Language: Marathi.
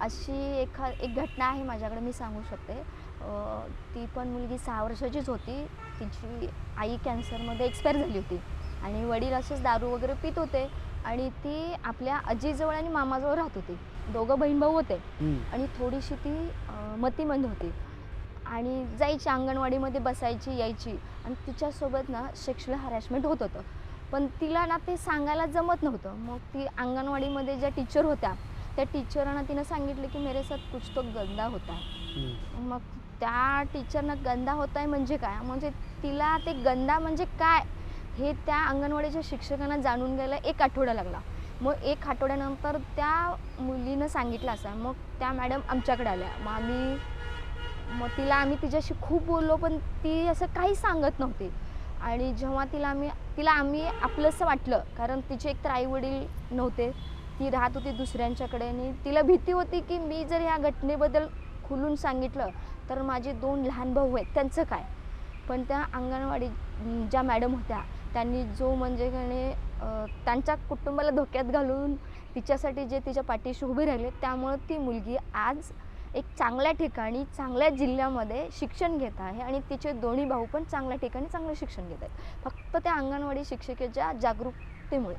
अशी एखा एक घटना आहे माझ्याकडे मी सांगू शकते. ती पण मुलगी सहा वर्षाचीच होती. तिची आई कॅन्सरमध्ये एक्सपायर झाली होती. आणि वडील असेच दारू वगैरे पित होते. आणि ती आपल्या आजीजवळ आणि मामाजवळ राहत होती. दोघं बहीण भाऊ होते आणि थोडीशी ती मतिमंद होती. आणि जायची अंगणवाडीमध्ये बसायची यायची. आणि तिच्यासोबत ना सेक्शुअल हॅरॅसमेंट होत होतं. पण तिला ना ते सांगायला जमत नव्हतं. मग ती अंगणवाडीमध्ये ज्या टीचर होत्या त्या टीचरांना तिनं सांगितलं की मेरे साथ कुछ तो गंदा होता है. मग त्या टीचरनं गंदा होत आहे म्हणजे काय? म्हणजे तिला ते गंदा म्हणजे काय? हे त्या अंगणवाडीच्या शिक्षकांना जाणून घ्यायला एक आठवडा लागला. मग एक आठवड्यानंतर त्या मुलीनं सांगितलं असं. मग त्या मॅडम आमच्याकडे आल्या. मग आम्ही मग तिला आम्ही तिच्याशी खूप बोललो पण ती असं काही सांगत नव्हती. आणि जेव्हा तिला आम्ही तिला आम्ही आपलंसं वाटलं कारण तिचे एकतर आई वडील नव्हते. ती राहत होती दुसऱ्यांच्याकडे आणि तिला भीती होती की मी जर ह्या घटनेबद्दल खुलून सांगितलं तर माझे दोन लहान भाऊ आहेत त्यांचं काय? पण त्या अंगणवाडी ज्या मॅडम होत्या त्यांनी जो म्हणजे कणे त्यांच्या कुटुंबाला धोक्यात घालून तिच्यासाठी जे तिच्या पाठीशी उभे राहिले त्यामुळं ती मुलगी आज एक चांगल्या ठिकाणी चांगल्या जिल्ह्यामध्ये शिक्षण घेत आहे आणि तिचे दोन्ही भाऊ पण चांगल्या ठिकाणी चांगलं शिक्षण घेत आहेत. फक्त त्या अंगणवाडी शिक्षिकेच्या जागरूकतेमुळे.